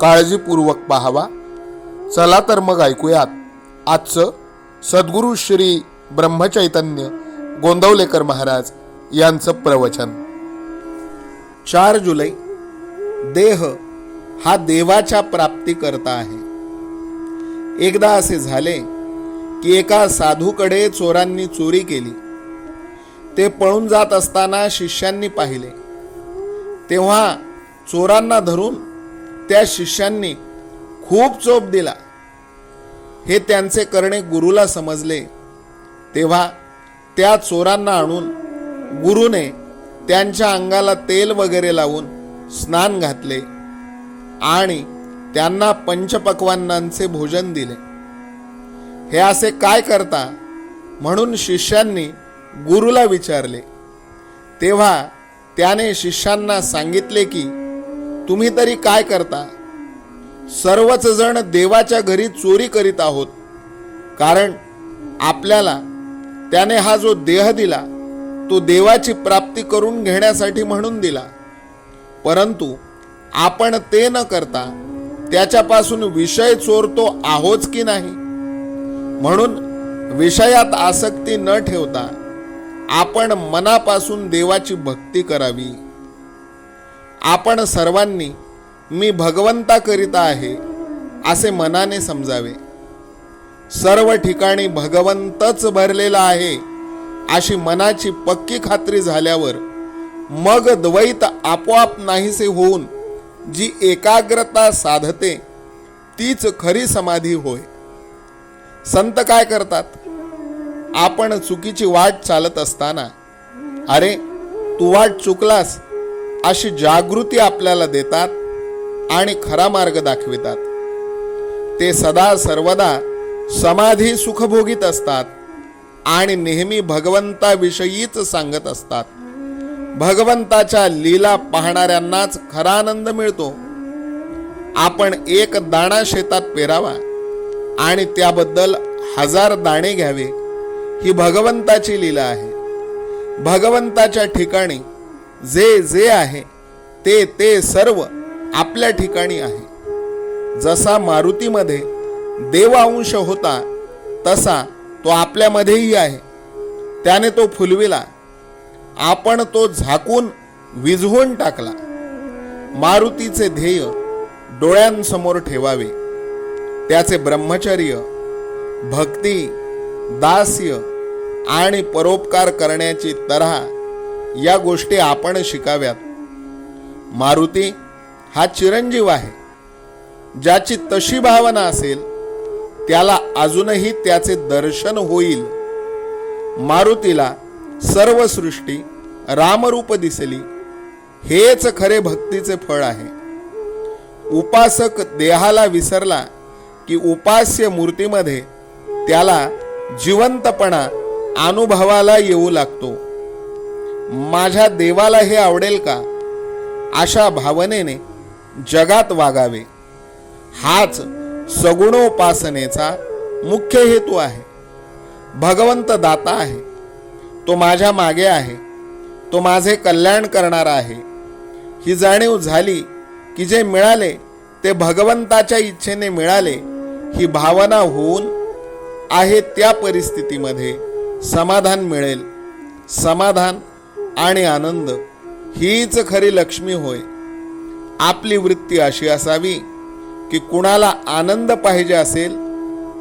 काळजीपूर्वक पाहावा. चला तर मग ऐकूयात. आजचं सद्गुरू श्री ब्रह्मचैतन्य गोंदवलेकर महाराज यांचं प्रवचन. चार जुलै देह हा देवाच्या प्राप्ती करता आहे. एकदा असे झाले की एका साधूकडे चोरांनी चोरी केली. ते पळून जात असताना शिष्यांनी पाहिले. तेव्हा चोरांना धरून त्या शिष्यांनी खूप चोप दिला. हे त्यांचे करणे गुरुला समजले. तेव्हा त्या चोरांना आणून गुरुने त्यांच्या अंगाला तेल वगैरे लावून स्नान घातले आणि त्यांना पंचपक्वान्नांचे भोजन दिले. हे असे काय करता? म्हणून शिष्यांनी गुरुला विचारले. तेव्हा त्याने शिष्यांना सांगितले की तुम्ही तरी काय करता? सर्वच जण देवाच्या घरी चोरी करीत आहोत. कारण आपल्याला त्याने हा जो देह दिला तो देवाची प्राप्ती करून घेण्यासाठी म्हणून दिला. परंतु आपण ते न करता त्याच्यापासून विषय चोरतो आहोच की नाही? म्हणून विषयात आसक्ती न ठेवता आपण मनापासून देवाची भक्ती करावी. आपण सर्वांनी मी भगवंताकरिता आहे असे मनाने समजावे. सर्व ठिकाणी भगवंतच भरलेला आहे अशी मनाची पक्की खात्री झाल्यावर मग द्वैत आपोआप नाहीसे होऊन जी एकाग्रता साधते तीच खरी समाधी होय. संत काय करतात? आपण चुकीची वाट चालत असताना अरे तू वाट चुकलास अशी जागृती आपल्याला देतात आणि खरा मार्ग दाखवितात. ते सदा सर्वदा समाधी सुखभोगीत असतात आणि नेहमी भगवंताविषयीच सांगत असतात. भगवंताच्या लीला पाहणाऱ्यांनाच खरा आनंद मिळतो. आपण एक दाणा शेतात पेरावा आणि त्याबद्दल हजार दाणे घ्यावे ही भगवंताची लीला आहे. भगवंताच्या ठिकाणी जे जे आहे ते ते सर्व आपल्या ठिकाणी आहे. जसा मारुतीमध्ये देवांश होता तसा तो आपल्यामध्येही आहे. त्याने तो फुलविला. आपण तो झाकून विझवून टाकला. मारुतीचे ध्येय डोळ्यांसमोर ठेवावे. त्याचे ब्रह्मचर्य भक्ती दास्य आणि परोपकार करण्याची तऱ्हा या गोष्टी आपण शिकाव्यात. मारुती हा चिरंजीव आहे. ज्याची तशी भावना असेल त्याला अजूनही त्याचे दर्शन होईल. मारुतीला सर्व सृष्टी रामरूप दिसली. हेच खरे भक्तीचे फळ आहे. उपासक देहाला विसरला की उपास्य मूर्तीमध्ये त्याला जिवंतपणा अनुभवाला येऊ लागतो. माझ्या देवाला हे आवडेल का? अशा भावनेने जगात वागावे. हाच सगुणोपासनेचा मुख्य हेतू आहे. भगवंत दाता आहे. तो माझ्या मागे आहे. तो माझे कल्याण करणारा आहे. ही जाणीव झाली की जे मिळाले ते भगवंताच्या इच्छेने मिळाले ही भावना होऊन आहे त्या परिस्थितीमध्ये समाधान मिळेल. समाधान आणि आनंद. हीच खरी लक्ष्मी होय. आपली वृत्ती अशी असावी की कुणाला आनंद पाहिजे असेल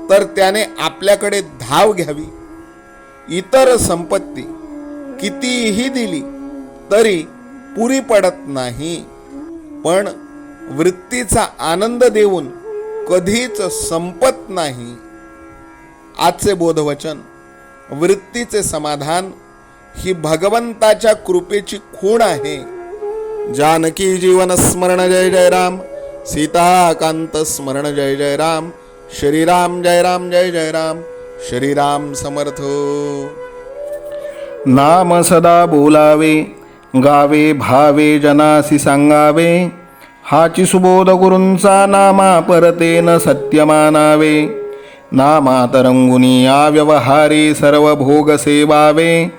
तर त्याने आपल्याकडे धाव घ्यावी. इतर संपत्ती कितीही दिली तरी पुरी पडत नाही. पण वृत्तीचा आनंद देऊन कधीच संपत नाही. आजचे बोधवचन वृत्तीचे समाधान ही भगवंताच्या कृपेची खूण आहे. जानकी जीवन स्मरण जय जय राम. सीताकांत स्मरण जय जय राम. श्रीराम जय राम जय जय राम. श्रीराम समर्थ. नाम सदा बोलावे गावे भावे जनासी सांगावे हाची सुबोध गुरूंचा नामा परतेन सत्य मानावे नामात व्यवहारे सर्व भोग सेवावे